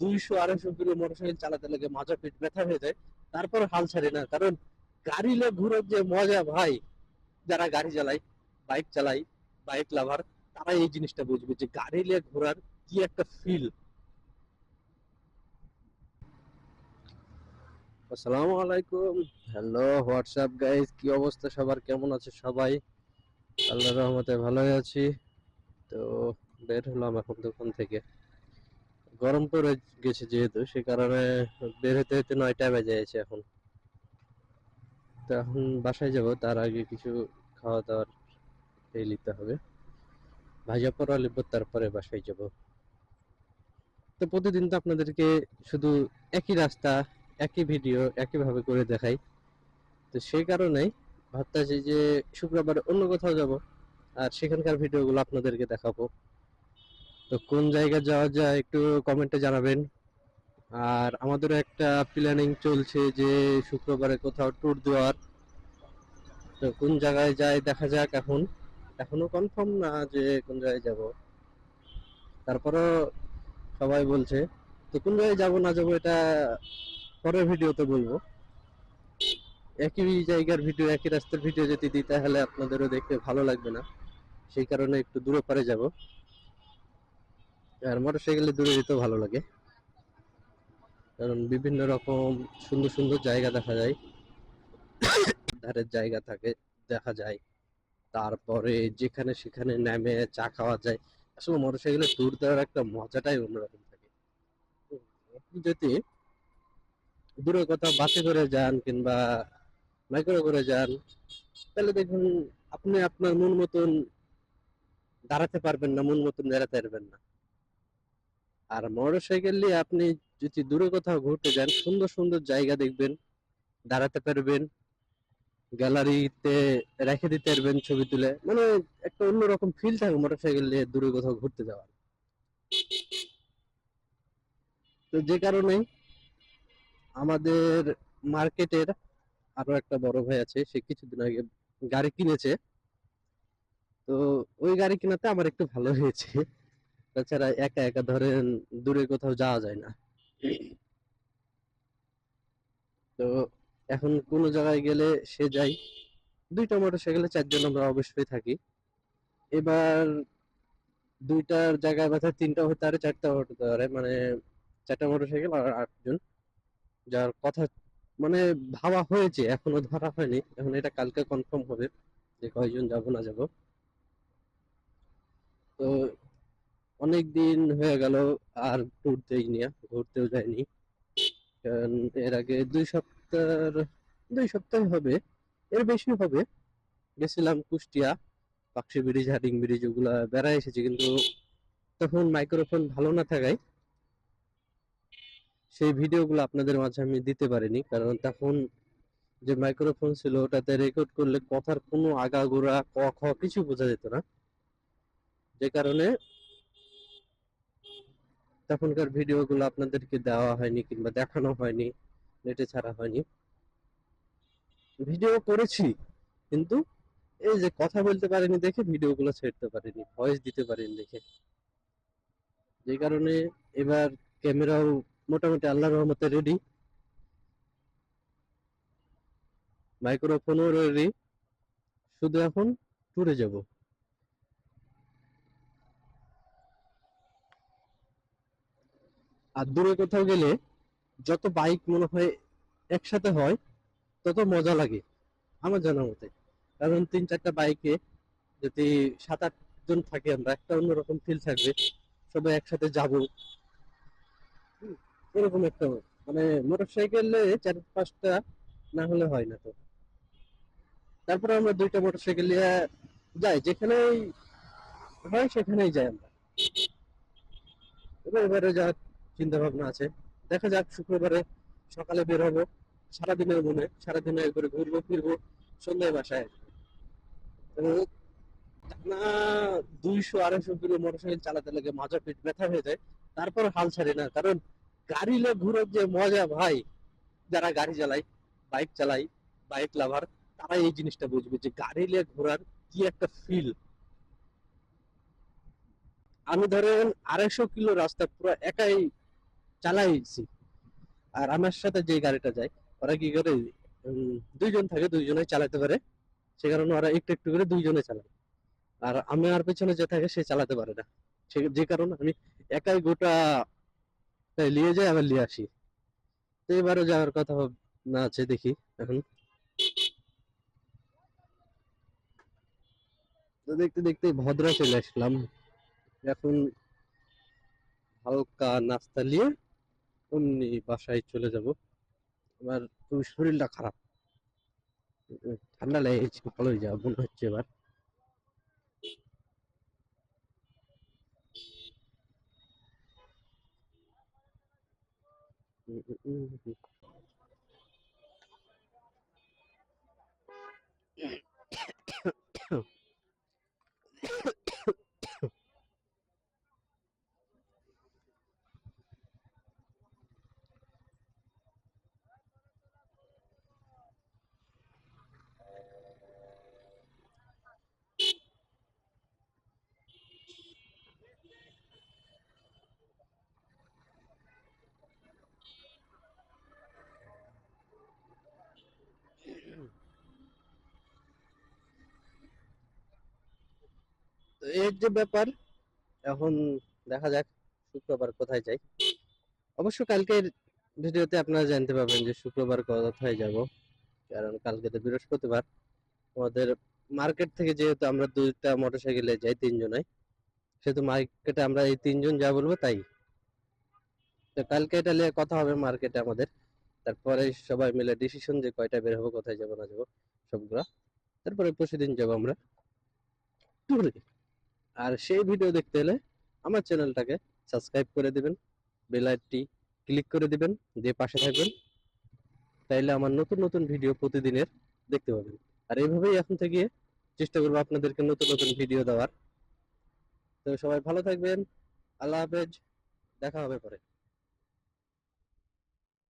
দুইশো, আড়াইশো kilo motorcycle চালাতে লাগে ব্যথা হয়ে যায়। তারপর হাল না, কারণ যে মজা ভাই, যারা গাড়ি বাইক বাইক লাভার তারা এই জিনিসটা বুঝবে যে ঘোরার কি একটা ফিল আসসালামু আলাইকুম। হ্যালো হোয়াটসঅ্যাপ গাইস কি অবস্থা সবার? কেমন আছে সবাই? আল্লাহ রহমতে ভালোই আছি। তো বের হলাম এখন দোকান থেকে। গরম পড়ে গেছে যেহেতু, সে কারণে বের হতে হতে নয়টা বেজে গেছে এখন। তো এখন বাসায় যাব, তার আগে কিছু খাওয়া দাওয়ার খেয়ে নিতে হবে। ভাজা পড়া লিখব তারপরে বাসায় যাব। তো প্রতিদিন তো আপনাদেরকে শুধু একই রাস্তা, একই ভিডিও, একইভাবে করে দেখাই। তো সেই কারণেই ভাবতেছি যে শুক্রবার অন্য কোথাও যাব, আর সেখানকার ভিডিওগুলো আপনাদেরকে দেখাবো। তো কোন জায়গা যাওয়া যায় একটু কমেন্টে জানাবেন। আর আমাদেরও একটা প্ল্যানিং চলছে যে শুক্রবারে কোথাও ট্যুর দেওয়ার। তো কোন জায়গায় যায় দেখা যাক এখন। এখনও কনফার্ম না যে কোন জায়গায় যাব। তারপরও সবাই বলছে, তো কোন জায়গায় যাব না যাব এটা পরের ভিডিওতে বলব। একই জায়গার ভিডিও, একই রাস্তার ভিডিও যদি দিই, তাহলে আপনাদেরও দেখতে ভালো লাগবে না। সেই কারণে একটু দূরে পারে যাব। আর মোটরসাইকেলে দূরে যেতেও ভালো লাগে। কারণ বিভিন্ন রকম সুন্দর সুন্দর জায়গা দেখা যায়। ধারের জায়গা থাকে, দেখা যায়। তারপরে যেখানে সেখানে নেমে চা খাওয়া যায়। আসলে মোটরসাইকেলে ট্যুর দেওয়ার একটা মজাটাই অন্যরকম থাকে। আপনি যদি দূরে কোথাও বাসে করে যান কিংবা মাইক্রো করে যান, তাহলে দেখুন আপনি আপনার মন মতন দাঁড়াতে পারবেন না, মন মতন দাঁড়াতে পারবেন না। আর মোটর সাইকেল নিয়ে আপনি যদি দূরে কোথাও ঘুরতে যান, সুন্দর সুন্দর জায়গা দেখবেন, দাঁড়াতে পারবেন গ্যালারিতে রেখে দিতে পারবেন ছবি তুলে। মানে একটা অন্যরকম ফিল থাকে মোটর সাইকেল নিয়ে দূরে কোথাও ঘুরতে যাওয়ার। তো যে কারণে আমাদের মার্কেটের আরও একটা বড় ভাই আছে, সে কিছুদিন আগে গাড়ি কিনেছে। তো ওই গাড়ি কিনাতে আমার একটু ভালো হয়েছে। তাছাড়া একা একা ধরেন দূরে কোথাও যাওয়া যায় না। তো এখন কোন জায়গায় গেলে সে যাই দুইটা মোটর সাইকেলে চারজন আমরা অবশ্যই থাকি। এবার দুইটার জায়গায় বাথা তিনটা হতে পারে চারটা হতে পারে মানে চারটা মোটর সাইকেল আর আটজন। যার কথা মানে ভাবা হয়েছে, এখনও ধরা হয়নি। এখন এটা কালকে কনফার্ম হবে যে কয়জন যাব না যাব। তো অনেক দিন হয়ে গেল আর দেইনি ঘুরতেও যাইনি। কারণ এর আগে দুই সপ্তাহ দুই সপ্তাহ হবে, এর বেশি হবে। গেছিলাম Kushtia, Pakshi bridge, Hardinge bridge, ওগুলা বেড়ায় এসেছি, কিন্তু তখন মাইক্রোফোন ভালো না থাকায় সেই ভিডিওগুলো আপনাদের মাঝে আমি দিতে পারিনি, কারণ তখন যে মাইক্রোফোন ছিল, ওটাতে রেকর্ড করলে কথার কোনো আগাগোড়া, ক, খ কিছু বোঝা যেত না। যে কারণে তখনকার ভিডিওগুলো আপনাদেরকে দেওয়া হয়নি কিংবা দেখানো হয়নি, নেটে ছাড়া হয়নি। ভিডিও করেছি, কিন্তু এই যে কথা বলতে পারিনি দেখে ভিডিওগুলো ছেড়তে পারিনি ভয়েস দিতে পারিনি দেখে। যে কারণে এবার ক্যামেরাও মোটামুটি আল্লাহ রহমতে রেডি মাইক্রোফোনও রেডি শুধু এখন ট্যুরে যাব। আর দূরে কোথাও গেলে যত বাইক মনে হয় একসাথে হয়, তত মজা লাগে, আমার জানা মতে। কারণ তিন চারটা বাইকে যদি সাত আট জন থাকি আমরা, একটা অন্যরকম ফিল থাকবে, সবাই একসাথে যাব। এরকম একটা মানে মোটর সাইকেলে চার পাঁচটা না হলে হয় না তো। তারপরে আমরা দুইটা মোটর সাইকেল নিয়ে যাই, যেখানেই হয় সেখানেই যাই আমরা। এবার এবারে যা চিন্তা ভাবনা আছে। দেখা যাক, শুক্রবারে সকালে বের হব। সারাদিনের মনে, সারাদিনে একবারে ঘুরবো, ফিরবো সন্ধ্যায় বাসায়। আসব। না দুইশো, আড়াইশো কিলো মোটরসাইকেল চালাতে লাগে, মাজা পেট ব্যথা হয়ে যায়। তারপর হাল ছাড়ে না, কারণ গাড়ি ঘুরার যে মজা ভাই, যারা গাড়ি চালায়, বাইক চালায়, বাইক লাভার তারা এই জিনিসটা বুঝবে যে গাড়ি লে ঘোরার কি একটা ফিল আমি ধরেন আড়াইশো কিলো রাস্তা পুরো একাই চালাইছি। আর আমার সাথে যে গাড়িটা যায়, ওরা কি করে দুইজন থাকে দুইজনে চালাতে পারে। সে কারণে ওরা একটু একটু করে দুইজনে চালায়। আর আমি আর পেছনে যে থাকে, সে চালাতে পারে না। সে, যে কারণে আমি একাই গোটা নিয়ে যাই, আবার নিয়ে আসি। তো এবারও যাওয়ার কথা না আছে, দেখি এখন। তো দেখতে দেখতে ভদ্রা চলে আসলাম। এখন হালকা নাস্তা নিয়ে অমনি বাসায় চলে যাব। এবার খুবই শরীরটা খারাপ। ঠান্ডা লেগেছে ভালো হয়ে যাবে মনে হচ্ছে এবার। উম, এর যে ব্যাপার, এখন দেখা যাক শুক্রবার কোথায় যাই। অবশ্য কালকের ভিডিওতে আপনারা জানতে পারবেন যে শুক্রবার কোথায় যাব, কারণ কালকে তো বৃহস্পতিবার। আমাদের মার্কেট থেকে যেহেতু আমরা দুইটা মোটরসাইকেলে যাই, তিনজনে, সেহেতু মার্কেটে আমরা এই তিনজন যা বলব তাই। তো কালকে এটা নিয়ে কথা হবে মার্কেটে আমাদের। তারপরে সবাই মিলে ডিসিশন যে কয়টা বের হব, কোথায় যাব, না যাব, সবগুলা। তারপরে পরশুদিন যাব আমরা। আর সেই ভিডিও দেখতে হলে আমার চ্যানেলটাকে সাবস্ক্রাইব করে দিবেন বেলাইটটি ক্লিক করে দিবেন, দিয়ে পাশে থাকবেন। তাইলে আমার নতুন নতুন ভিডিও প্রতিদিনের দেখতে পাবেন। আর এইভাবেই এখন থেকে চেষ্টা করব আপনাদেরকে নতুন নতুন ভিডিও দেওয়ার। তো সবাই ভালো থাকবেন, আল্লাহ হাফেজ, দেখা হবে পরে।